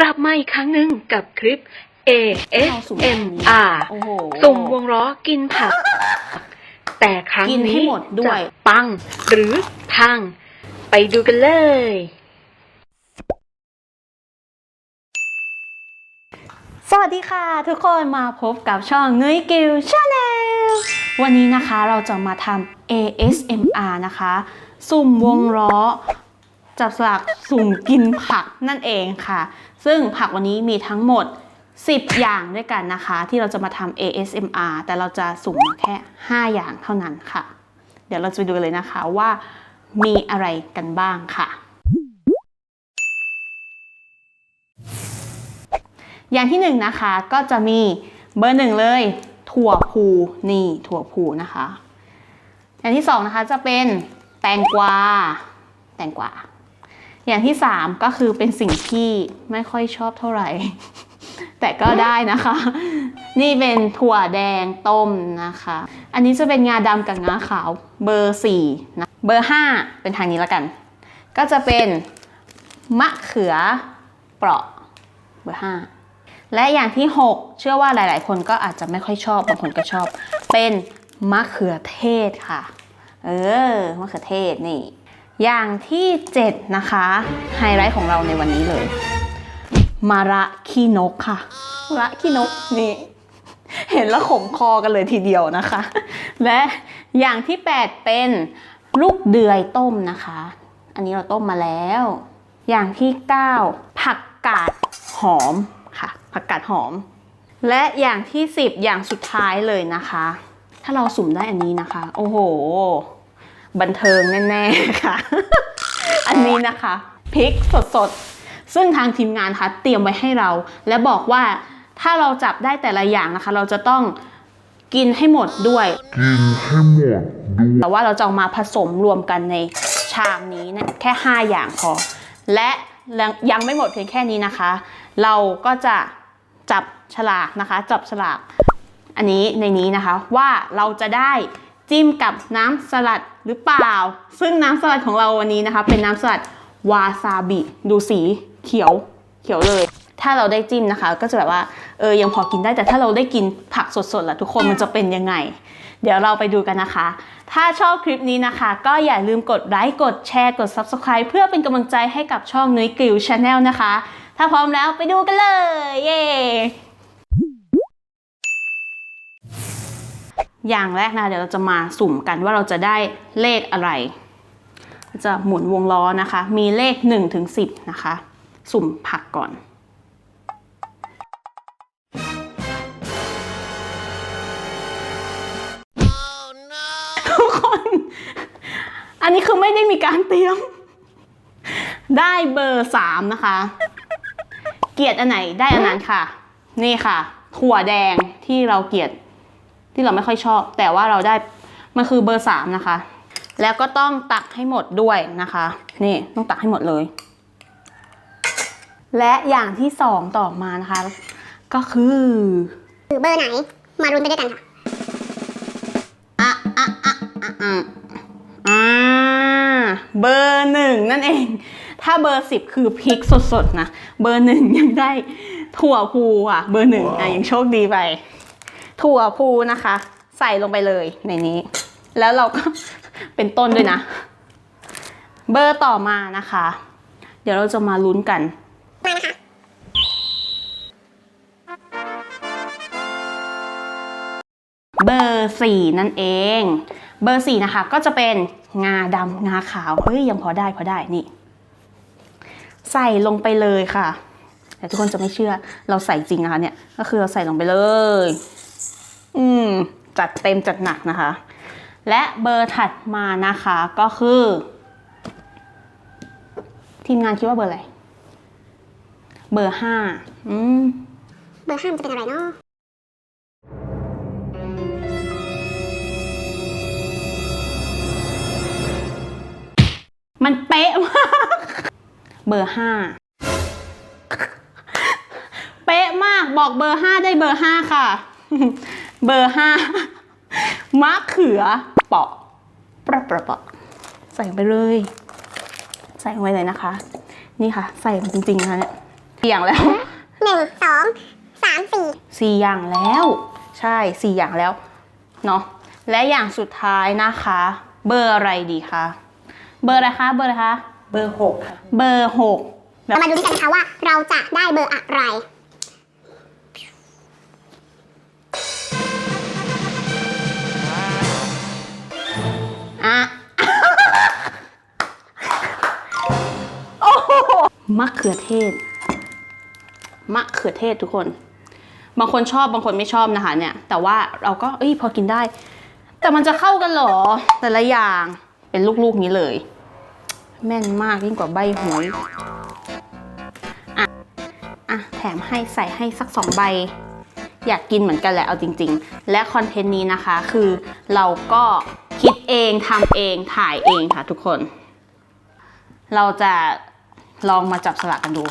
กลับมาอีกครั้งหนึ่งกับคลิป ASMR โอ้โหสุ่มวงล้อกินผัก แต่ครั้งกินให้นี้หมดด้วยจะปังหรือพัง ไปดูกันเลย สวัสดีค่ะทุกคนมาพบกับช่องนุ้ยกิวชาแนลวันนี้นะคะเราจะมาทำ ASMR นะคะ สุ่มวงล้อ จับสลากสุ่มกินผักนั่นเองค่ะ ซึ่งผักวันนี้มีทั้งหมด 10 อย่างด้วยกันนะคะ ที่เราจะมาทำ ASMR แต่เราจะสุ่มมาแค่ 5 อย่างเท่านั้นค่ะ เดี๋ยวเราจะไปดูกันเลยนะคะว่ามีอะไรกันบ้างค่ะ อย่างที่หนึ่งนะคะก็จะมีเบอร์หนึ่งเลยถั่วพูนี่ถั่วพูนะคะ อย่างที่สองนะคะจะเป็นแตงกวาแตงกวา อย่างที่สามก็คือเป็นสิ่งที่ไม่ค่อยชอบเท่าไหร่ แต่ก็ได้นะคะ นี่เป็นถั่วแดงต้มนะคะ อันนี้จะเป็นงาดำกับงาขาวเบอร์สี่นะเบอร์ห้าเป็นทางนี้แล้วกัน ก็จะเป็นมะเขือเปราะเบอร์ห้าและอย่างที่ 6 เชื่อว่าหลาย ๆ คนก็อาจจะไม่ค่อยชอบบางคนก็ชอบ เป็นมะเขือเทศค่ะ เออมะเขือเทศนี่ อย่างที่ 7 นะคะ ไฮไลท์ของเราในวันนี้เลย มาระขี้นกค่ะมะระขี้นกนี่ เห็นแล้วขมคอกันเลยทีเดียวนะคะ และอย่างที่ 8 เป็นลูกเดือยต้มนะคะ อันนี้เราต้มมาแล้ว อย่างที่ 9 ผักกาดหอมค่ะผักกาดหอม และอย่างที่ 10 อย่างสุดท้ายเลยนะคะ ถ้าเราสุ่มได้อันนี้นะคะ โอ้โห บันเทิงแน่ๆค่ะ อันนี้นะคะพริกสดๆ ซึ่งทางทีมงานคะเตรียมไว้ให้เรา และบอกว่าถ้าเราจับได้แต่ละอย่างนะคะ เราจะต้องกินให้หมดด้วย กินให้หมดด้วยแต่ว่าเราจะเอามาผสมรวมกันในชามนี้เนะแค่ 5 อย่างพอ และยังไม่หมดเพียงแค่นี้นะคะ เราก็จะจับฉลากนะคะ จับฉลากอันนี้ในนี้นะคะว่าเราจะได้ จิ้มกับน้ำสลัดหรือเปล่า ซึ่งน้ำสลัดของเราวันนี้นะคะ เป็นน้ำสลัดวาซาบิดูสีเขียวเขียวเลย ถ้าเราได้จิ้มนะคะ ก็จะแบบว่าเออยังพอกินได้แต่ถ้าเราได้กินผักสดๆล่ะทุกคนมันจะเป็นยังไง เดี๋ยวเราไปดูกันนะคะ ถ้าชอบคลิปนี้นะคะ ก็อย่าลืมกดไลค์กดแชร์กด Subscribe เพื่อเป็นกำลังใจให้กับช่องนุ้ยกลิวชาแนลนะคะ ถ้าพร้อมแล้วไปดูกันเลย เย้ อย่างแรกนะเดี๋ยวเราจะมาสุ่มกันว่าเราจะได้เลขอะไร จะหมุนวงล้อนะคะ มีเลข1ถึง10 นะคะ สุ่มผักก่อนทุกคน อันนี้คือไม่ได้มีการเตรียม ได้เบอร์สามนะคะ เกียดอันไหนได้อันนั้นค่ะ นี่ค่ะถั่วแดงที่เราเกียด ที่เราไม่ค่อยชอบ แต่ว่าเราได้มันคือเบอร์สามนะคะ แล้วก็ต้องตักให้หมดด้วยนะคะ นี่ต้องตักให้หมดเลย และอย่างที่สองต่อมานะคะ ก็คือหรือเบอร์ไหนมารุนไปด้วยกันค่ะอะอะอะอะอะอ่าเบอร์หนึ่งนั่นเอง ถ้าเบอร์สิบคือพริกสดๆนะ เบอร์หนึ่งยังได้ถั่วพูอะ เบอร์หนึ่งอะยังโชคดีไป ถั่วพูนะคะ ใส่ลงไปเลยในนี้ แล้วเราก็เป็นต้นด้วยนะ เบอร์ต่อมานะคะ เดี๋ยวเราจะมาลุ้นกันมานะคะเบอร์สี่นั่นเอง เบอร์สี่นะคะก็จะเป็นงาดำงาขาวเฮ้ยยังพอได้พอได้นี่ ใส่ลงไปเลยค่ะ แต่ทุกคนจะไม่เชื่อเราใส่จริงนะคะเนี่ย ก็คือเราใส่ลงไปเลย อืม จัดเต็มจัดหนักนะคะ และเบอร์ถัดมานะคะก็คือ ทีมงานคิดว่าเบอร์อะไร เบอร์ห้าอืม เบอร์ห้ามนจะเป็นอะไรเนาะมันเป๊ะมาก เบอร์ห้าเป๊ะมากบอกเบอร์ห้าได้เบอร์ห้าค่ะ เบอร์ห้ามะเขือเปาะปะปะปะใส่ลงไปเลย ใส่ลงไปเลยนะคะ นี่ค่ะ ใส่จริงๆนะคะเนี่ยสี่อย่างแล้วหนึ่งสองสามสี่สี่อย่างแล้ว ใช่สี่อย่างแล้วเนาะและอย่างสุดท้ายนะคะ เบอร์อะไรดีคะเบอร์อะไรคะเบอร์อะไรคะเบอร์หกค่ะเบอร์หกเรามาดูด้วยกันนะคะว่าเราจะได้เบอร์อะไร มะเขือเทศ มะเขือเทศทุกคน บางคนชอบบางคนไม่ชอบนะคะเนี่ย แต่ว่าเราก็เอ้ยพอกินได้ แต่มันจะเข้ากันหรอ แต่ละอย่างเป็นลูกๆนี้เลย แม่นมากยิ่งกว่าใบหวยอะอะแถมให้ใส่ให้สักสองใบ อยากกินเหมือนกันแหละเอาจริง ๆ และคอนเทนต์นี้นะคะคือเราก็คิดเองทำเองถ่ายเองค่ะทุกคน เราจะ ลองมาจับสลากกันดู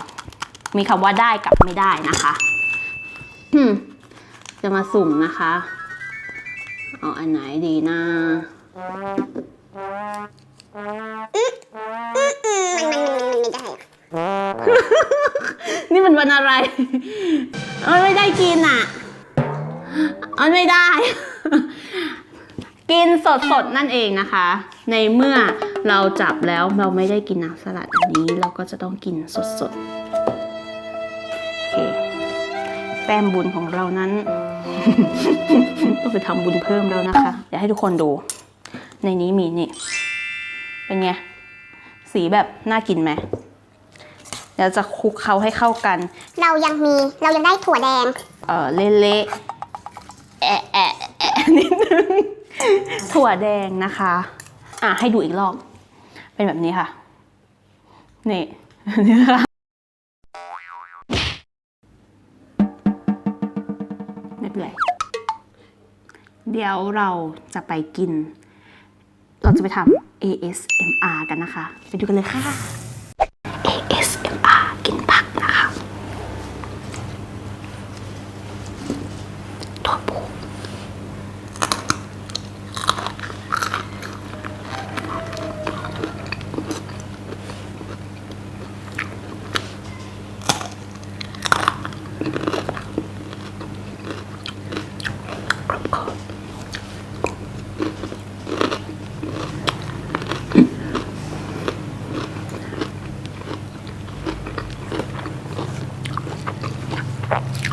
มีคำว่าได้กับไม่ได้นะคะจะมาสุ่มนะคะ เอาอันไหนดีนะนี่มันวันอะไร มันไม่ได้กินอะ มันไม่ได้ กินสดสดๆนั่นเองนะคะ ในเมื่อเราจับแล้วเราไม่ได้กินน้ำสลัดอันนี้ เราก็จะต้องกินสดสดๆโอเคแต้มบุญของเรานั้นต้องไปทำบุญเพิ่มแล้วนะคะเดี๋ยวให้ทุกคนดู ในนี้มีนี่ เป็นไง สีแบบน่ากินไหมเดี๋ยวจะคลุกเคล้าให้เข้ากัน เรายังมีเรายังได้ถั่วแดง เออเละๆแอะแอะแอะนิดนึงถั่วแดงนะคะ อะให้ดูอีกรอบ เป็นแบบนี้ค่ะ นี่นี่นะคะไม่เป็นไร เดี๋ยวเราจะไปกิน เราจะไปทำ ASMR กันนะคะ ไปดูกันเลยค่ะ ASMR กินผักนะคะ ถั่วพูกรอบกรอบ ห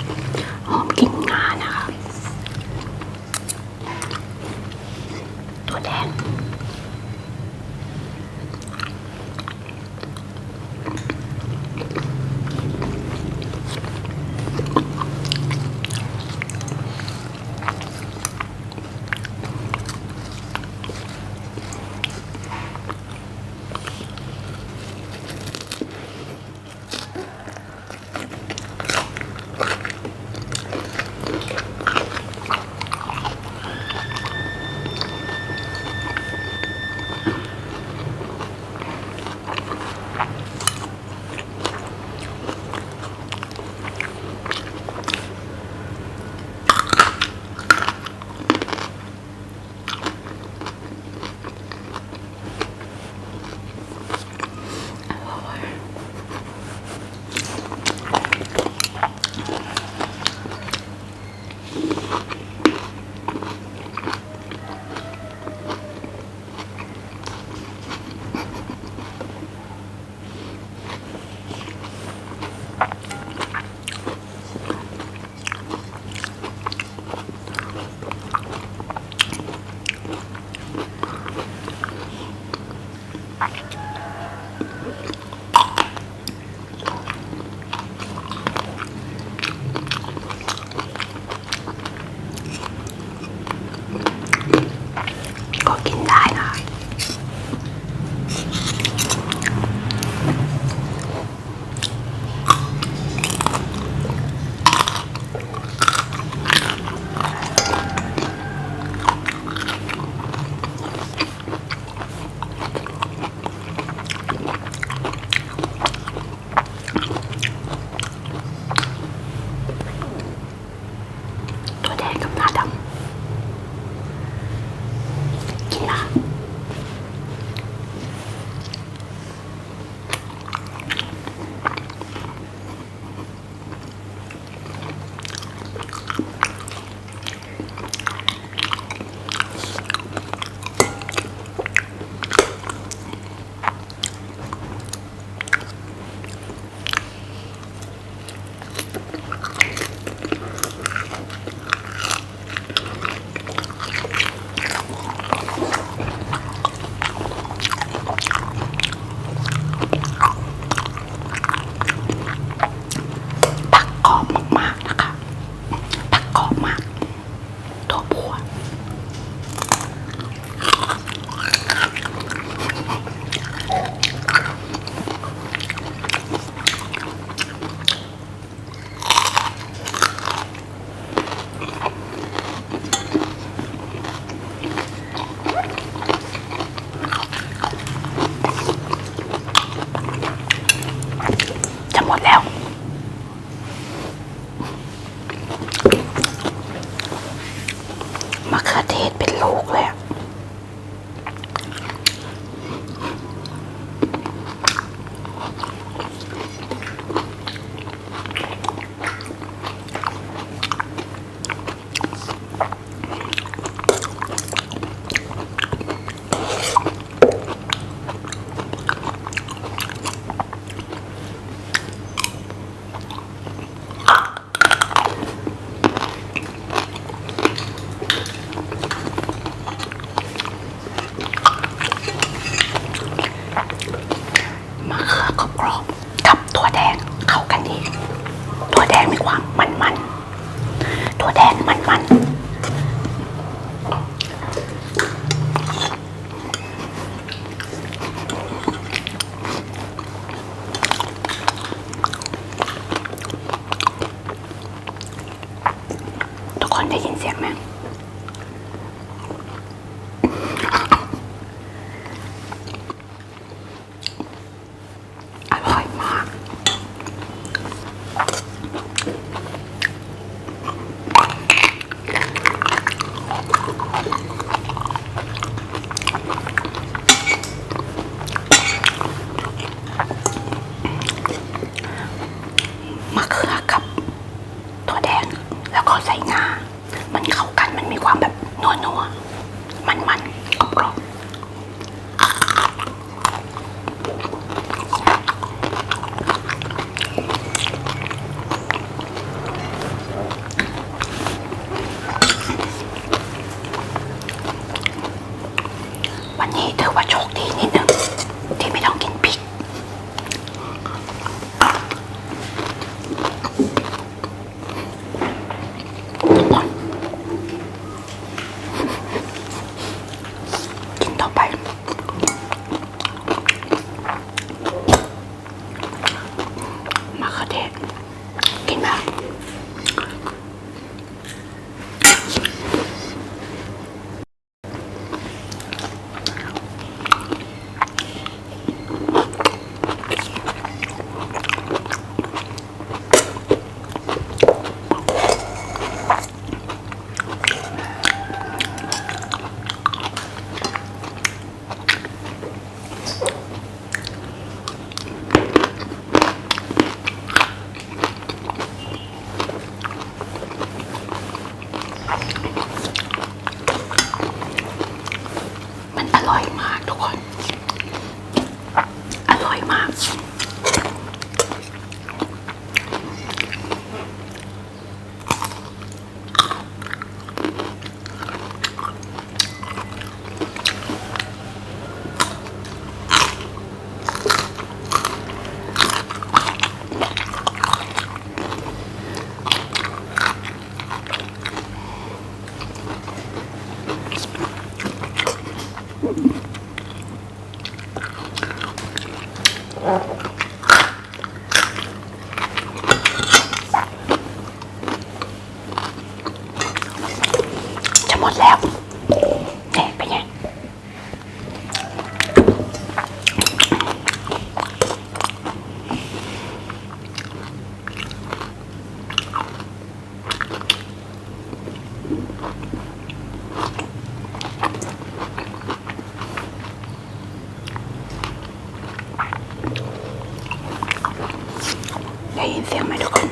สียงไหมทุกคน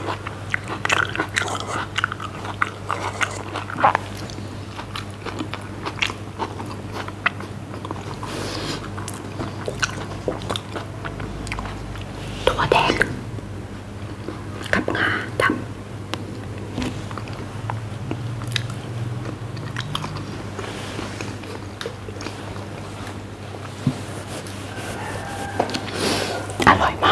วแดงกับงาดำอร่อยมาก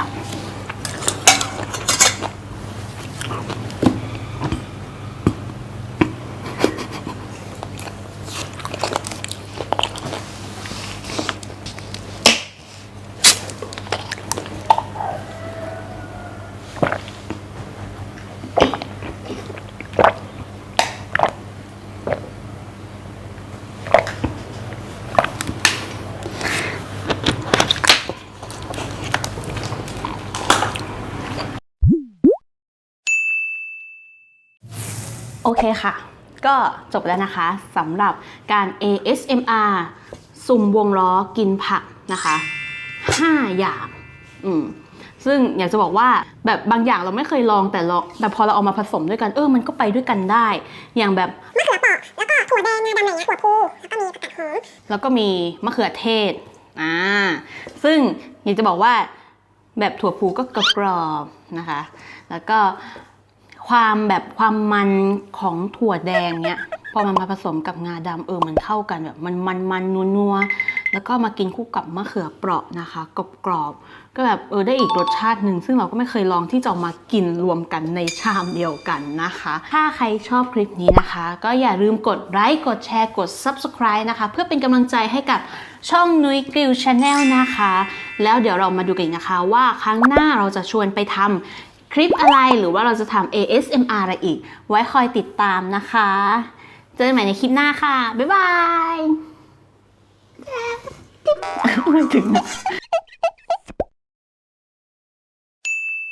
样。 โอเคค่ะ ก็จบแล้วนะคะสำหรับการ ASMR สุ่มวงล้อกินผักนะคะ 5 อย่างอืมซึ่งอยากจะบอกว่าแบบบางอย่างเราไม่เคยลองแต่เราแต่พอเราเอามาผสมด้วยกันเออมันก็ไปด้วยกันได้ อย่างแบบมะเขือเปราะแล้วก็ถั่วแดงงาดำอะไรเงี้ยถั่วพูแล้วก็มีผักกาดหอมแล้วก็มีมะเขือเทศอ่าซึ่งอยากจะบอกว่าแบบถั่วพูก็กรอบๆนะคะ แล้วก็ ความแบบความมันของถั่วแดงเนี้ยพอมันมาผสมกับงาดำเออมันเข้ากันแบบมันมันมันนัวนัวแล้วก็มากินคู่กับมะเขือเปราะนะคะกรอบกรอบก็แบบเออได้อีกรสชาติหนึ่งซึ่งเราก็ไม่เคยลองที่จะมากินรวมกันในชามเดียวกันนะคะ ถ้าใครชอบคลิปนี้นะคะ ก็อย่าลืมกดไลค์กดแชร์กด subscribe นะคะ เพื่อเป็นกำลังใจให้กับช่องนุ้ยกริลชาแนลนะคะ แล้วเดี๋ยวเรามาดูกันนะคะ ว่าครั้งหน้าเราจะชวนไปทำ คลิปอะไรหรือว่าเราจะทำ ASMR อะไรอีก ไว้คอยติดตามนะคะ เจอกันใหม่ในคลิปหน้าค่ะ บ๊ายบายไม่ถึง